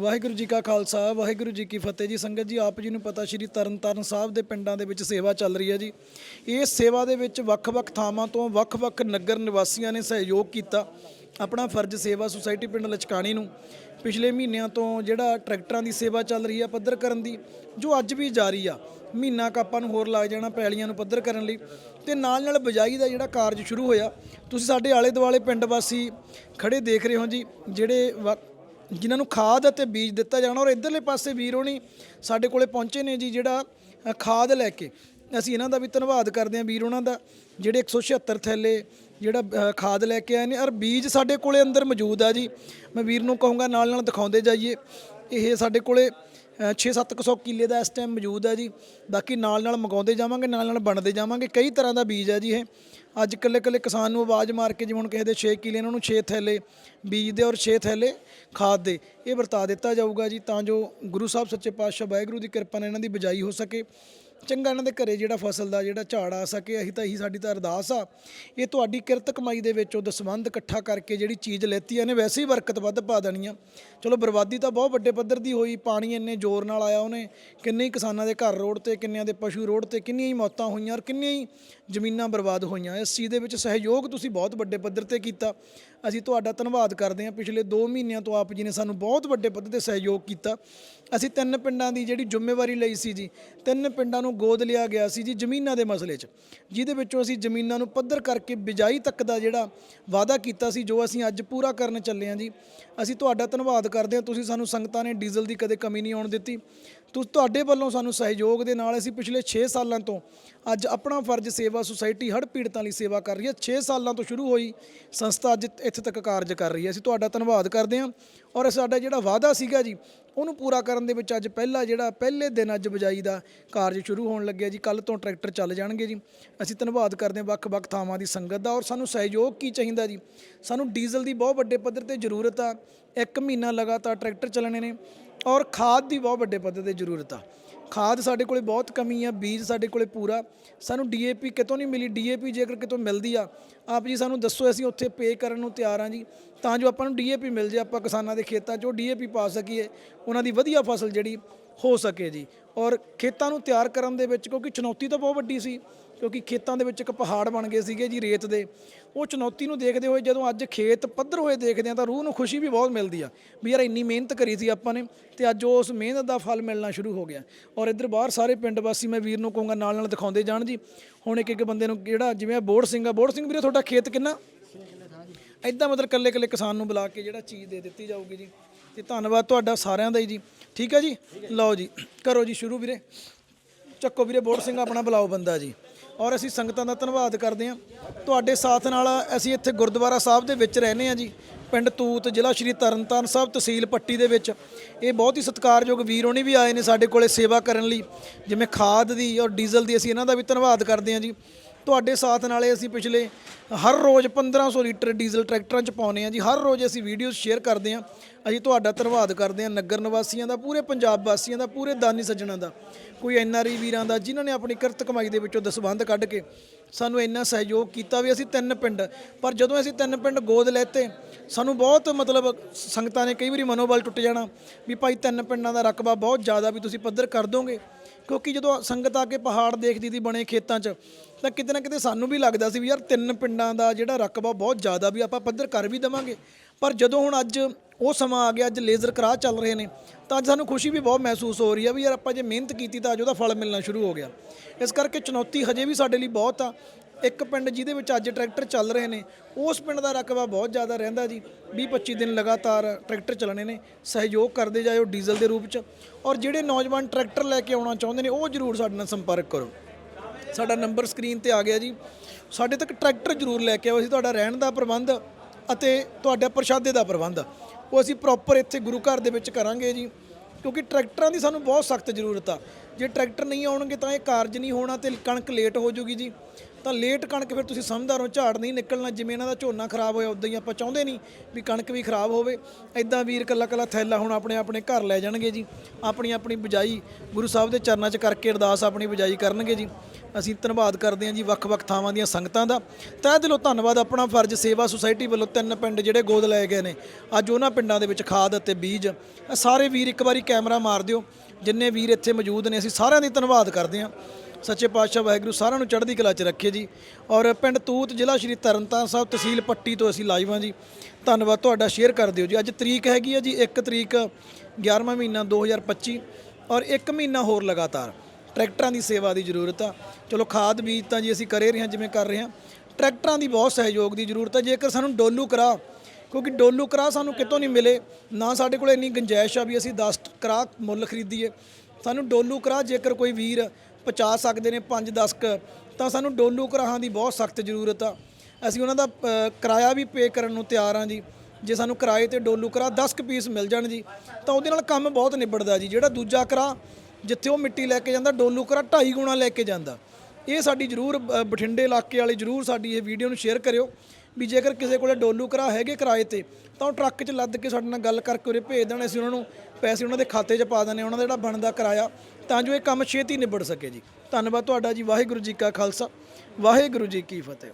ਵਾਹਿਗੁਰੂ ਜੀ ਕਾ ਖਾਲਸਾ, ਵਾਹਿਗੁਰੂ ਜੀ ਕੀ ਫਤਿਹ ਜੀ। ਸੰਗਤ ਜੀ, ਆਪ ਜੀ ਨੂੰ ਪਤਾ ਸ਼੍ਰੀ ਤਰਨਤਾਰਨ ਸਾਹਿਬ ਦੇ ਪਿੰਡਾਂ ਦੇ ਵਿੱਚ ਸੇਵਾ ਚੱਲ ਰਹੀ ਹੈ ਜੀ। ਇਸ ਸੇਵਾ ਦੇ ਵਿੱਚ ਵੱਖ-ਵੱਖ ਥਾਵਾਂ ਤੋਂ ਵੱਖ-ਵੱਖ ਨਗਰ ਨਿਵਾਸੀਆਂ ਨੇ ਸਹਿਯੋਗ ਕੀਤਾ। ਆਪਣਾ ਫਰਜ਼ ਸੇਵਾ ਸੁਸਾਇਟੀ ਪਿੰਡ ਲਚਕਾਣੀ ਨੂੰ। ਪਿਛਲੇ ਮਹੀਨਿਆਂ ਤੋਂ ਜਿਹੜਾ ਟਰੈਕਟਰਾਂ ਦੀ ਸੇਵਾ ਚੱਲ ਰਹੀ ਆ ਪੱਧਰ ਕਰਨ ਦੀ, ਜੋ ਅੱਜ ਵੀ ਜਾਰੀ ਆ। ਮਹੀਨਾ ਕੁ ਆਪਾਂ ਨੂੰ ਹੋਰ ਲੱਗ ਜਾਣਾ ਪੈਲੀਆਂ ਨੂੰ ਪੱਧਰ ਕਰਨ ਲਈ। ਤੇ ਨਾਲ ਨਾਲ ਬਿਜਾਈ ਦਾ ਜਿਹੜਾ ਕਾਰਜ ਸ਼ੁਰੂ ਹੋਇਆ, ਤੁਸੀਂ ਸਾਡੇ ਆਲੇ ਦੁਆਲੇ ਪਿੰਡ ਵਾਸੀ ਖੜੇ ਦੇਖ ਰਹੇ ਹੋ ਜੀ, ਜਿਹੜੇ ਵਾ- ਜਿਨ੍ਹਾਂ ਨੂੰ ਖਾਦ ਅਤੇ ਬੀਜ ਦਿੱਤਾ ਜਾਣਾ ਔਰ ਇਧਰਲੇ ਪਾਸੇ ਵੀਰ ਹੋਣੀ ਸਾਡੇ ਕੋਲੇ ਪਹੁੰਚੇ ਨੇ ਜੀ ਜਿਹੜਾ ਖਾਦ ਲੈ ਕੇ। ਅਸੀਂ ਇਹਨਾਂ ਦਾ ਵੀ ਧੰਨਵਾਦ ਕਰਦੇ ਹਾਂ ਵੀਰ ਉਹਨਾਂ ਦਾ, ਜਿਹੜੇ 176 ਥੈਲੇ ਜਿਹੜਾ ਖਾਦ ਲੈ ਕੇ ਆਏ ਨੇ ਔਰ ਬੀਜ ਸਾਡੇ ਕੋਲੇ ਅੰਦਰ ਮੌਜੂਦ ਆ ਜੀ। ਮੈਂ ਵੀਰ ਨੂੰ ਕਹੂੰਗਾ ਨਾਲ ਨਾਲ ਦਿਖਾਉਂਦੇ ਜਾਈਏ। ਇਹ ਸਾਡੇ ਕੋਲੇ 6-700 ਕਿੱਲੇ ਦਾ ਇਸ ਟਾਈਮ ਮੌਜੂਦ ਹੈ ਜੀ। ਬਾਕੀ ਨਾਲ ਨਾਲ ਮੰਗਾਉਂਦੇ ਜਾਵਾਂਗੇ ਨਾਲ ਨਾਲ ਬਣਦੇ ਜਾਵਾਂਗੇ। ਕਈ ਤਰ੍ਹਾਂ ਦਾ ਬੀਜ ਹੈ ਜੀ ਇਹ। ਅੱਜ ਇਕੱਲੇ ਇਕੱਲੇ ਕਿਸਾਨ ਨੂੰ ਆਵਾਜ਼ ਮਾਰ ਕੇ ਜਿਵੇਂ ਹੁਣ ਕਿਸੇ ਦੇ 6 ਕਿੱਲੇ ਇਹਨਾਂ ਨੂੰ 6 ਥੈਲੇ ਬੀਜ ਦੇ ਔਰ 6 ਥੈਲੇ ਖਾਦ ਦੇ, ਇਹ ਵਰਤਾ ਦਿੱਤਾ ਜਾਊਗਾ ਜੀ ਤਾਂ ਜੋ ਗੁਰੂ ਸਾਹਿਬ ਸੱਚੇ ਪਾਤਸ਼ਾਹ ਵਾਹਿਗੁਰੂ ਦੀ ਕਿਰਪਾ ਨਾਲ ਇਹਨਾਂ ਦੀ ਬਿਜਾਈ ਹੋ ਸਕੇ। ਚੰਗਾ ਇਹਨਾਂ ਦੇ ਘਰੇ ਜਿਹੜਾ ਫਸਲ ਦਾ ਜਿਹੜਾ ਝਾੜ ਆ ਸਕੇ, ਅਸੀਂ ਤਾਂ ਇਹੀ ਸਾਡੀ ਤਾਂ ਅਰਦਾਸ ਆ। ਇਹ ਤੁਹਾਡੀ ਕਿਰਤ ਕਮਾਈ ਦੇ ਵਿੱਚੋਂ ਦਸਵੰਧ ਇਕੱਠਾ ਕਰਕੇ ਜਿਹੜੀ ਚੀਜ਼ ਲੈਤੀ ਇਹਨੇ ਵੈਸੇ ਹੀ ਬਰਕਤ ਵੱਧ ਪਾ ਦੇਣੀ ਆ। ਚਲੋ, ਬਰਬਾਦੀ ਤਾਂ ਬਹੁਤ ਵੱਡੇ ਪੱਧਰ ਦੀ ਹੋਈ, ਪਾਣੀ ਇੰਨੇ ਜ਼ੋਰ ਨਾਲ ਆਇਆ ਉਹਨੇ, ਕਿੰਨੇ ਹੀ ਕਿਸਾਨਾਂ ਦੇ ਘਰ ਰੋਡ ਤੇ, ਕਿੰਨਿਆਂ ਦੇ ਪਸ਼ੂ ਰੋਡ ਤੇ ਕਿੰਨੀਆਂ ਹੀ ਮੌਤਾਂ ਹੋਈਆਂ ਔਰ ਕਿੰਨੀਆਂ ਹੀ ਜ਼ਮੀਨਾਂ ਬਰਬਾਦ ਹੋਈਆਂ। ਇਸ ਚੀਜ਼ ਦੇ ਵਿੱਚ ਸਹਿਯੋਗ ਤੁਸੀਂ ਬਹੁਤ ਵੱਡੇ ਪੱਧਰ ਤੇ ਕੀਤਾ। ਅਸੀਂ ਤੁਹਾਡਾ ਧੰਨਵਾਦ ਕਰਦੇ ਹਾਂ। ਪਿਛਲੇ 2 ਮਹੀਨਿਆਂ ਤੋਂ ਆਪ ਜੀ ਨੇ ਸਾਨੂੰ ਬਹੁਤ ਵੱਡੇ ਪੱਧਰ ਤੇ ਸਹਿਯੋਗ ਕੀਤਾ। ਅਸੀਂ ਤਿੰਨ ਪਿੰਡਾਂ ਦੀ ਜਿਹੜੀ ਜ਼ਿੰਮੇਵਾਰੀ ਲਈ ਸੀ ਜੀ, ਤਿੰਨ ਪਿੰਡਾਂ ਨੂੰ ਗੋਦ ਲਿਆ ਗਿਆ ਸੀ ਜੀ ਜ਼ਮੀਨਾਂ ਦੇ ਮਸਲੇ 'ਚ, ਜਿਹਦੇ ਵਿੱਚੋਂ ਅਸੀਂ ਜ਼ਮੀਨਾਂ ਨੂੰ ਪੱਧਰ ਕਰਕੇ ਬਿਜਾਈ ਤੱਕ ਦਾ ਜਿਹੜਾ ਵਾਅਦਾ ਕੀਤਾ ਸੀ, ਜੋ ਅਸੀਂ ਅੱਜ ਪੂਰਾ ਕਰਨ ਚੱਲੇ ਹਾਂ ਜੀ। ਅਸੀਂ ਤੁਹਾਡਾ ਧੰਨਵਾਦ ਕਰਦੇ ਹਾਂ। ਤੁਸੀਂ ਸਾਨੂੰ ਸੰਗਤਾਂ ਨੇ ਡੀਜ਼ਲ ਦੀ ਕਦੇ ਕਮੀ ਨਹੀਂ ਆਉਣ ਦਿੱਤੀ। ਤੁਸ, ਤੁਹਾਡੇ ਵੱਲੋਂ ਸਾਨੂੰ ਸਹਿਯੋਗ ਦੇ ਨਾਲ ਅਸੀਂ ਪਿਛਲੇ 6 ਸਾਲਾਂ ਤੋਂ ਅੱਜ ਆਪਣਾ ਫਰਜ਼ ਸੇਵਾ ਸੁਸਾਇਟੀ ਹੜ੍ਹ ਪੀੜਤਾਂ ਲਈ ਸੇਵਾ ਕਰ ਰਹੀ ਹੈ। 6 ਸਾਲਾਂ ਤੋਂ ਸ਼ੁਰੂ ਹੋਈ ਸੰਸਥਾ ਅੱਜ ਇੱਥੇ ਤੱਕ ਕਾਰਜ ਕਰ ਰਹੀ ਹੈ। ਅਸੀਂ ਤੁਹਾਡਾ ਧੰਨਵਾਦ ਕਰਦੇ ਹਾਂ। ਔਰ ਸਾਡਾ ਜਿਹੜਾ ਵਾਅਦਾ ਸੀਗਾ ਜੀ, ਉਹਨੂੰ ਪੂਰਾ ਕਰਨ ਦੇ ਵਿੱਚ ਅੱਜ ਪਹਿਲਾ ਜਿਹੜਾ, ਪਹਿਲੇ ਦਿਨ ਅੱਜ ਬਜਾਈ ਦਾ ਕਾਰਜ ਸ਼ੁਰੂ ਹੋਣ ਲੱਗਿਆ ਜੀ। ਕੱਲ ਤੋਂ ਟਰੈਕਟਰ ਚੱਲ ਜਾਣਗੇ ਜੀ। ਅਸੀਂ ਧੰਨਵਾਦ ਕਰਦੇ ਹਾਂ ਵੱਖ-ਵੱਖ ਥਾਵਾਂ ਦੀ ਸੰਗਤ ਦਾ। ਔਰ ਸਾਨੂੰ ਸਹਿਯੋਗ ਕੀ ਚਾਹੀਦਾ ਜੀ? ਸਾਨੂੰ ਡੀਜ਼ਲ ਦੀ ਬਹੁਤ ਵੱਡੇ ਪੱਧਰ ਤੇ ਜ਼ਰੂਰਤ ਆ। ਇੱਕ ਮਹੀਨਾ ਲਗਾਤਾਰ ਟਰੈਕਟਰ ਚੱਲਣੇ ਨੇ। ਔਰ ਖਾਦ ਦੀ ਬਹੁਤ ਵੱਡੇ ਪੱਧਰ ਤੇ ਜ਼ਰੂਰਤ ਆ। ਖਾਦ ਸਾਡੇ ਕੋਲੇ ਬਹੁਤ ਕਮੀ ਆ, ਬੀਜ ਸਾਡੇ ਕੋਲੇ ਪੂਰਾ। ਸਾਨੂੰ ਡੀਏਪੀ ਕਿਤੋਂ ਨਹੀਂ ਮਿਲੀ ਡੀਏਪੀ ਜੇਕਰ ਕਿਤੋਂ ਮਿਲਦੀ ਆ, ਆਪ ਜੀ ਸਾਨੂੰ ਦੱਸੋ ਅਸੀਂ ਉੱਥੇ ਪੇ ਕਰਨ ਨੂੰ ਤਿਆਰ ਆ ਜੀ। ਤਾਂ ਜੋ ਆਪਾਂ ਨੂੰ ਡੀਏਪੀ ਮਿਲ ਜੇ, ਆਪਾਂ ਕਿਸਾਨਾਂ ਦੇ ਖੇਤਾਂ 'ਚ ਉਹ ਡੀਏਪੀ ਪਾ ਸਕੀਏ, ਉਹਨਾਂ ਦੀ ਵਧੀਆ ਫਸਲ ਜਿਹੜੀ ਹੋ ਸਕੇ ਜੀ। ਔਰ ਖੇਤਾਂ ਨੂੰ ਤਿਆਰ ਕਰਨ ਦੇ ਵਿੱਚ ਕਿਉਂਕਿ ਚੁਣੌਤੀ ਤਾਂ ਬਹੁਤ ਵੱਡੀ ਸੀ ਕਿਉਂਕਿ ਖੇਤਾਂ ਦੇ ਵਿੱਚ ਇੱਕ ਪਹਾੜ ਬਣ ਗਏ ਸੀਗੇ ਜੀ ਰੇਤ ਦੇ, ਉਹ ਚੁਣੌਤੀ ਨੂੰ ਦੇਖਦੇ ਹੋਏ ਜਦੋਂ ਅੱਜ ਖੇਤ ਪੱਧਰ ਹੋਏ ਦੇਖਦੇ ਆ ਤਾਂ ਰੂਹ ਨੂੰ ਖੁਸ਼ੀ ਵੀ ਬਹੁਤ ਮਿਲਦੀ ਆ ਵੀ ਯਾਰ ਇੰਨੀ ਮਿਹਨਤ ਕਰੀ ਸੀ ਆਪਾਂ ਨੇ ਤੇ ਅੱਜ ਉਸ ਮਿਹਨਤ ਦਾ ਫਲ ਮਿਲਣਾ ਸ਼ੁਰੂ ਹੋ ਗਿਆ। ਔਰ ਇੱਧਰ ਬਾਹਰ ਸਾਰੇ ਪਿੰਡ ਵਾਸੀ ਮੈਂ ਵੀਰ ਨੂੰ ਕਹੂੰਗਾ ਨਾਲ ਨਾਲ ਦਿਖਾਉਂਦੇ ਜਾਣ ਜੀ। ਹੁਣ ਇੱਕ ਇੱਕ ਬੰਦੇ ਨੂੰ ਜਿਹੜਾ ਜਿਵੇਂ ਬੋੜ ਸਿੰਘ ਆ, ਬੋੜ ਸਿੰਘ ਵੀਰੇ ਤੁਹਾਡਾ ਖੇਤ ਕਿੰਨਾ? ਇਦਾਂ ਮਤਲਬ ਕੱਲੇ ਕੱਲੇ ਕਿਸਾਨ ਨੂੰ ਬੁਲਾ ਕੇ ਜਿਹੜਾ ਚੀਜ਼ ਦੇ ਦਿੱਤੀ ਜਾਊਗੀ ਜੀ। ਤੇ ਧੰਨਵਾਦ ਤੁਹਾਡਾ ਸਾਰਿਆਂ ਦਾ ਹੀ ਜੀ। ਠੀਕ ਹੈ ਜੀ? ਲਓ ਜੀ, ਕਰੋ ਜੀ ਸ਼ੁਰੂ ਵੀਰੇ। ਚੱਕੋ ਵੀਰੇ ਬੋੜ ਸਿੰਘ ਆਪਣਾ ਬੁਲਾਓ ਬੰਦਾ ਜੀ। ਔਰ ਅਸੀਂ ਸੰਗਤਾਂ ਦਾ ਧੰਨਵਾਦ ਕਰਦੇ ਹਾਂ। ਤੁਹਾਡੇ ਸਾਥ ਨਾਲ ਅਸੀਂ ਇੱਥੇ ਗੁਰਦੁਆਰਾ ਸਾਹਿਬ ਦੇ ਵਿੱਚ ਰਹਿੰਦੇ ਹਾਂ ਜੀ। ਪਿੰਡ ਤੂਤ, ਜ਼ਿਲ੍ਹਾ ਸ਼੍ਰੀ ਤਰਨਤਾਰਨ ਸਾਹਿਬ, ਤਹਿਸੀਲ ਪੱਟੀ ਦੇ ਵਿੱਚ। ਇਹ ਬਹੁਤ ਹੀ ਸਤਿਕਾਰਯੋਗ ਵੀਰ ਹੋਣੀ ਵੀ ਆਏ ਨੇ ਸਾਡੇ ਕੋਲੇ ਸੇਵਾ ਕਰਨ ਲਈ। ਜਿਵੇਂ ਖਾਦ ਦੀ ਔਰ ਡੀਜ਼ਲ ਦੀ ਅਸੀਂ ਇਹਨਾਂ ਦਾ ਵੀ ਧੰਨਵਾਦ ਕਰਦੇ ਹਾਂ ਜੀ। ਤੁਹਾਡੇ ਸਾਥ ਨਾਲੇ ਅਸੀਂ ਪਿਛਲੇ ਹਰ ਰੋਜ਼ 1500 ਲੀਟਰ ਡੀਜ਼ਲ ਟਰੈਕਟਰਾਂ 'ਚ ਪਾਉਨੇ ਆ ਜੀ। ਹਰ ਰੋਜ਼ ਅਸੀਂ ਵੀਡੀਓਜ਼ ਸ਼ੇਅਰ ਕਰਦੇ ਹਾਂ। ਅਸੀਂ ਤੁਹਾਡਾ ਧੰਨਵਾਦ ਕਰਦੇ ਹਾਂ ਨਗਰ ਨਿਵਾਸੀਆਂ ਦਾ, ਪੂਰੇ ਪੰਜਾਬ ਵਾਸੀਆਂ ਦਾ, ਪੂਰੇ ਦਾਨੀ ਸੱਜਣਾਂ ਦਾ। ਕੋਈ ਐਨ ਆਰ ਐਨਆਰਈ ਵੀਰਾਂ ਦਾ ਜਿਨ੍ਹਾਂ ਨੇ ਆਪਣੀ ਕਿਰਤ ਕਮਾਈ ਦੇ ਵਿੱਚੋਂ ਦਸਵੰਧ ਕੱਢ ਕੇ ਸਾਨੂੰ ਇੰਨਾ ਸਹਿਯੋਗ ਕੀਤਾ ਵੀ ਅਸੀਂ ਤਿੰਨ ਪਿੰਡ, ਪਰ ਜਦੋਂ ਅਸੀਂ ਤਿੰਨ ਪਿੰਡ ਗੋਦ ਲੈਤੇ, ਸਾਨੂੰ ਬਹੁਤ ਮਤਲਬ ਸੰਗਤਾਂ ਨੇ ਕਈ ਵਾਰੀ ਮਨੋਬਲ ਟੁੱਟ ਜਾਣਾ ਵੀ ਭਾਈ ਤਿੰਨ ਪਿੰਡਾਂ ਦਾ ਰਕਬਾ ਬਹੁਤ ਜ਼ਿਆਦਾ ਵੀ ਤੁਸੀਂ ਪੱਧਰ ਕਰ ਦੋਗੇ। ਕਿਉਂਕਿ ਜਦੋਂ ਸੰਗਤ ਆ ਕੇ ਪਹਾੜ ਦੇਖਦੀ ਸੀ ਬਣੇ ਖੇਤਾਂ 'ਚ, ਤਾਂ ਕਿਤੇ ਨਾ ਕਿਤੇ ਸਾਨੂੰ ਵੀ ਲੱਗਦਾ ਸੀ ਵੀ ਯਾਰ ਤਿੰਨ ਪਿੰਡਾਂ ਦਾ ਜਿਹੜਾ ਰਕਬਾ ਬਹੁਤ ਜ਼ਿਆਦਾ ਵੀ ਆਪਾਂ ਪੱਧਰ ਕਰ ਵੀ ਦਵਾਂਗੇ। ਪਰ ਜਦੋਂ ਹੁਣ ਅੱਜ ਉਹ ਸਮਾਂ ਆ ਗਿਆ, ਅੱਜ ਲੇਜ਼ਰ ਕਰਾ ਚੱਲ ਰਹੇ ਨੇ, ਤਾਂ ਅੱਜ ਸਾਨੂੰ ਖੁਸ਼ੀ ਵੀ ਬਹੁਤ ਮਹਿਸੂਸ ਹੋ ਰਹੀ ਆ ਵੀ ਯਾਰ ਆਪਾਂ ਜੇ ਮਿਹਨਤ ਕੀਤੀ ਤਾਂ ਅੱਜ ਉਹਦਾ ਫਲ ਮਿਲਣਾ ਸ਼ੁਰੂ ਹੋ ਗਿਆ। ਇਸ ਕਰਕੇ ਚੁਣੌਤੀ ਹਜੇ ਵੀ ਸਾਡੇ ਲਈ ਬਹੁਤ ਆ ਇੱਕ ਪਿੰਡ ਜਿਹਦੇ ਵਿੱਚ ਅੱਜ ਟਰੈਕਟਰ ਚੱਲ ਰਹੇ ਨੇ, ਉਸ ਪਿੰਡ ਦਾ ਰਕਬਾ ਬਹੁਤ ਜ਼ਿਆਦਾ ਰਹਿੰਦਾ ਜੀ। 20 25 ਦਿਨ ਲਗਾਤਾਰ ਟਰੈਕਟਰ ਚੱਲਣੇ ਨੇ, ਸਹਿਯੋਗ ਕਰਦੇ ਜਾਇਓ ਡੀਜ਼ਲ ਦੇ ਰੂਪ 'ਚ। ਔਰ ਜਿਹੜੇ ਨੌਜਵਾਨ ਟਰੈਕਟਰ ਲੈ ਕੇ ਆਉਣਾ ਚਾਹੁੰਦੇ ਨੇ, ਉਹ ਜ਼ਰੂਰ ਸਾਡੇ ਨਾਲ ਸੰਪਰਕ ਕਰੋ। ਸਾਡਾ ਨੰਬਰ ਸਕਰੀਨ ਤੇ ਆ ਗਿਆ ਜੀ। ਸਾਡੇ ਤੱਕ ਟਰੈਕਟਰ ਜ਼ਰੂਰ ਲੈ ਕੇ ਆਓ, ਅਸੀਂ ਤੁਹਾਡਾ ਰਹਿਣ ਦਾ ਪ੍ਰਬੰਧ ਅਤੇ ਤੁਹਾਡੇ ਪ੍ਰਸ਼ਾਦੇ ਦਾ ਪ੍ਰਬੰਧ, ਉਹ ਅਸੀਂ ਪ੍ਰੋਪਰ ਇੱਥੇ ਗੁਰੂ ਘਰ ਦੇ ਵਿੱਚ ਕਰਾਂਗੇ ਜੀ। ਕਿਉਂਕਿ ਟਰੈਕਟਰਾਂ ਦੀ ਸਾਨੂੰ ਬਹੁਤ ਸਖਤ ਜ਼ਰੂਰਤ ਆ। ਜੇ ਟਰੈਕਟਰ ਨਹੀਂ ਆਉਣਗੇ, ਤਾਂ ਇਹ ਕਾਰਜ ਨਹੀਂ ਹੋਣਾ ਤੇ ਕਣਕ ਲੇਟ ਹੋ ਜੂਗੀ ਜੀ। ਤਾਂ ਲੇਟ ਕਣਕ ਫਿਰ ਤੁਸੀਂ ਸਮਝਦਾਰ ਹੋ, ਝਾੜ ਨਹੀਂ ਨਿਕਲਣਾ, ਜਿਵੇਂ ਇਹਨਾਂ ਦਾ ਝੋਨਾ ਖਰਾਬ ਹੋਇਆ, ਉਦਾਂ ਹੀ ਆਪਾਂ ਚਾਹੁੰਦੇ ਨਹੀਂ ਵੀ ਕਣਕ ਵੀ ਖਰਾਬ ਹੋਵੇ। ਐਦਾਂ ਵੀਰ ਕੱਲਾ ਕੱਲਾ ਥੈਲਾ ਹੁਣ ਆਪਣੇ ਆਪਣੇ ਘਰ ਲੈ ਜਾਣਗੇ ਜੀ। ਆਪਣੀ ਆਪਣੀ ਬਿਜਾਈ ਗੁਰੂ ਸਾਹਿਬ ਦੇ ਚਰਨਾਂ 'ਚ ਕਰਕੇ ਅਰਦਾਸ ਆਪਣੀ ਬਿਜਾਈ ਕਰਨਗੇ ਜੀ। ਅਸੀਂ ਧੰਨਵਾਦ ਕਰਦੇ ਹਾਂ ਜੀ ਵੱਖ-ਵੱਖ ਥਾਵਾਂ ਦੀਆਂ ਸੰਗਤਾਂ ਦਾ। ਤਹਿ ਦਿਲੋਂ ਧੰਨਵਾਦ, ਆਪਣਾ ਫਰਜ਼ ਸੇਵਾ ਸੁਸਾਇਟੀ ਵੱਲੋਂ ਤਿੰਨ ਪਿੰਡ ਜਿਹੜੇ ਗੋਦ ਲਏ ਗਏ ਨੇ। ਅੱਜ ਉਹਨਾਂ ਪਿੰਡਾਂ ਦੇ ਵਿੱਚ ਖਾਦ ਅਤੇ ਬੀਜ। ਸਾਰੇ ਵੀਰ ਇੱਕ ਵਾਰੀ ਕੈਮਰਾ ਮਾਰ ਦਿਓ। ਜਿੰਨੇ ਵੀਰ ਇੱਥੇ ਮੌਜੂਦ ਨੇ, ਅਸੀਂ ਸਾਰਿਆਂ ਦੀ ਧੰਨਵਾਦ ਕਰਦੇ ਹਾਂ। ਸੱਚੇ ਪਾਤਸ਼ਾਹ ਵਾਹਿਗੁਰੂ ਸਾਰਿਆਂ ਨੂੰ ਚੜ੍ਹਦੀ ਕਲਾ 'ਚ ਰੱਖੇ ਜੀ। ਔਰ ਪਿੰਡ ਤੂਤ ਜ਼ਿਲ੍ਹਾ ਸ਼੍ਰੀ ਤਰਨਤਾਰਨ ਸਾਹਿਬ, ਤਹਿਸੀਲ ਪੱਟੀ ਤੋਂ ਅਸੀਂ ਲਾਈਵ ਹਾਂ ਜੀ। ਧੰਨਵਾਦ ਤੁਹਾਡਾ ਸ਼ੇਅਰ ਕਰ ਦਿਓ ਜੀ। ਅੱਜ ਤਰੀਕ ਹੈਗੀ ਹੈ ਜੀ 1 ਤਰੀਕ 11ਵਾਂ ਮਹੀਨਾ 2025 ਔਰ 1 ਮਹੀਨਾ ਹੋਰ ਲਗਾਤਾਰ। ਟਰੈਕਟਰਾਂ ਦੀ ਸੇਵਾ ਦੀ ਜ਼ਰੂਰਤ ਆ। ਚਲੋ ਖਾਦ ਬੀਜ ਤਾਂ ਜੀ ਅਸੀਂ ਕਰੇ ਰਹੇ ਹਾਂ, ਜਿਵੇਂ ਕਰ ਰਹੇ ਹਾਂ। ਟਰੈਕਟਰਾਂ ਦੀ ਬਹੁਤ ਸਹਿਯੋਗ ਦੀ ਜ਼ਰੂਰਤ ਹੈ ਜੇਕਰ ਸਾਨੂੰ ਡੋਲੂ ਕਰਾ, ਕਿਉਂਕਿ ਡੋਲੂ ਕਰਾ ਸਾਨੂੰ ਕਿਤੋਂ ਨਹੀਂ ਮਿਲੇ, ਨਾ ਸਾਡੇ ਕੋਲ ਇੰਨੀ ਗੁੰਜਾਇਸ਼ ਆ ਵੀ ਅਸੀਂ 10 ਕਰਾ ਮੁੱਲ ਖਰੀਦੀਏ। ਸਾਨੂੰ ਡੋਲੂ ਕਰਾ, ਜੇਕਰ ਕੋਈ ਵੀਰ ਪਹੁੰਚਾ ਸਕਦੇ ਨੇ 5-10 ਕ ਤਾਂ ਸਾਨੂੰ ਡੋਲੂ ਕਰਾਹਾਂ ਦੀ ਬਹੁਤ ਸਖਤ ਜ਼ਰੂਰਤ ਆ। ਅਸੀਂ ਉਹਨਾਂ ਦਾ ਕਿਰਾਇਆ ਵੀ ਪੇ ਕਰਨ ਨੂੰ ਤਿਆਰ ਹਾਂ ਜੀ। ਜੇ ਸਾਨੂੰ ਕਿਰਾਏ ਤੇ ਡੋਲੂ ਕਰਾ 10 ਕ ਪੀਸ ਮਿਲ ਜਾਣ ਜੀ ਤਾਂ ਉਹਦੇ ਨਾਲ ਕੰਮ ਬਹੁਤ ਨਿਬੜਦਾ ਜੀ। ਜਿਹੜਾ ਦੂਜਾ ਕਰਾ ਜਿੱਥੇ ਉਹ ਮਿੱਟੀ ਲੈ ਕੇ ਜਾਂਦਾ ਡੋਲੂ ਕਰਾ 2.5 ਗੁਣਾ ਲੈ ਕੇ ਜਾਂਦਾ। ਇਹ ਸਾਡੀ ਜਰੂਰ ਅ, ਬਠਿੰਡੇ ਇਲਾਕੇ ਵਾਲੇ ਜਰੂਰ ਸਾਡੀ ਇਹ ਵੀਡੀਓ ਨੂੰ ਸ਼ੇਅਰ ਕਰਿਓ। ਵੀ ਜੇਕਰ ਕਿਸੇ ਕੋਲੇ ਡੋਲੂ ਕਰਾ ਹੈਗੇ ਕਿਰਾਏ ਤੇ, ਤਾਂ ਉਹ ਟਰੱਕ 'ਚ ਲੱਦ ਕੇ ਸਾਡੇ ਨਾਲ ਗੱਲ ਕਰਕੇ ਉਰੇ ਭੇਜ ਦੇਣ, ਅਸੀਂ ਉਹਨਾਂ ਨੂੰ ਪੈਸੇ ਉਹਨਾਂ ਦੇ ਖਾਤੇ 'ਚ ਪਾ ਦਿੰਦੇ ਉਹਨਾਂ ਦਾ ਜਿਹੜਾ ਬਣਦਾ ਕਿਰਾਇਆ, ਤਾਂ ਜੋ ਇਹ ਕੰਮ ਛੇਤੀ ਨਿਬੜ ਸਕੇ ਜੀ। ਧੰਨਵਾਦ ਤੁਹਾਡਾ ਜੀ, ਵਾਹਿਗੁਰੂ ਜੀ ਕਾ ਖਾਲਸਾ, ਵਾਹਿਗੁਰੂ ਜੀ ਕੀ ਫਤਿਹ।